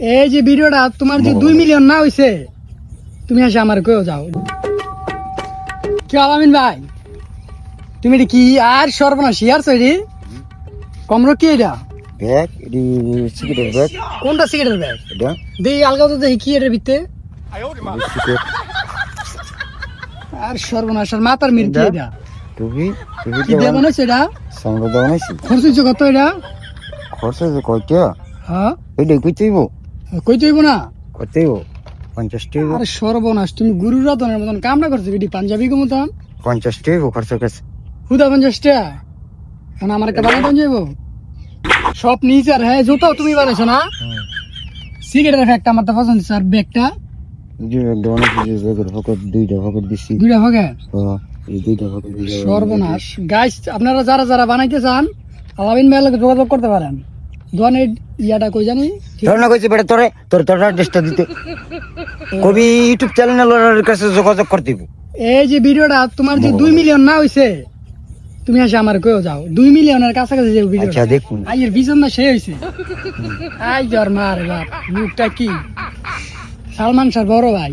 এই যে ভিডিওটা তোমার যে দুই মিলিয়ন না হইছে তুমি এসে আমার কেউ যাও। কি আলামিন ভাই? তুমি এটা কি আর সর্বনাশ? ইয়ার সৈরি কমরো কি এটা? ব্যাগ এটি সিগারেট ব্যাগ। কোনটা সিগারেটের ব্যাগ? এটা? দেখি আলগা তো দেখি কি এটার ভিতরে। আর সর্বনাশ আর মাথার মির কি এটা? টুপি টুপি কি হচ্ছে এটা? সামনে দেওয়া নাইছি খরচ হয়েছে কত এটা? খরচ আছে কয়টা? হ্যাঁ। এটা কইতেইব কই তুইব না? কইতেইব পঞ্চাশ আরে সর্বনাশ তুমি গুরুর রাতনের মতন কামটা করছ এটি পাঞ্জাবি গো মতন। পঞ্চাশ খরচ কাছে হুদা পঞ্চাশটা এখন আমার একটা বানাই যাইব। সব নিয়েছে আর হ্যাঁ তুমি বানাইছো না? সিগারেটের ফ্যাক্টটা আমার তো পছন্দ হচ্ছে ব্যাগটা? দুইটা হ্যাঁ, সর্বনাশ। গাইস আপনারা যারা যারা বানাইতে চান ভাইয়ের যোগাযোগ করতে পারেন। দোয়ানের ইয়াটা কই জানি? তোর না কইছি বেটা তোরে তোর তোর অ্যাড্রেসটা দিতে। কবি ইউটিউব চ্যানেলের কাছে যোগাযোগ করতে দিব। এই যে ভিডিওটা তোমার যে দুই মিলিয়ন না হইছে তুমি এসে আমার কেউ যাও। দুই মিলিয়নের কাছাকাছি যে ভিডিও আচ্ছা দেখুন। আইয়ের বিজন না সে হইছে। আই জ্বর মার বাপ। মুখটা কি? সালমান শাহ বড় ভাই।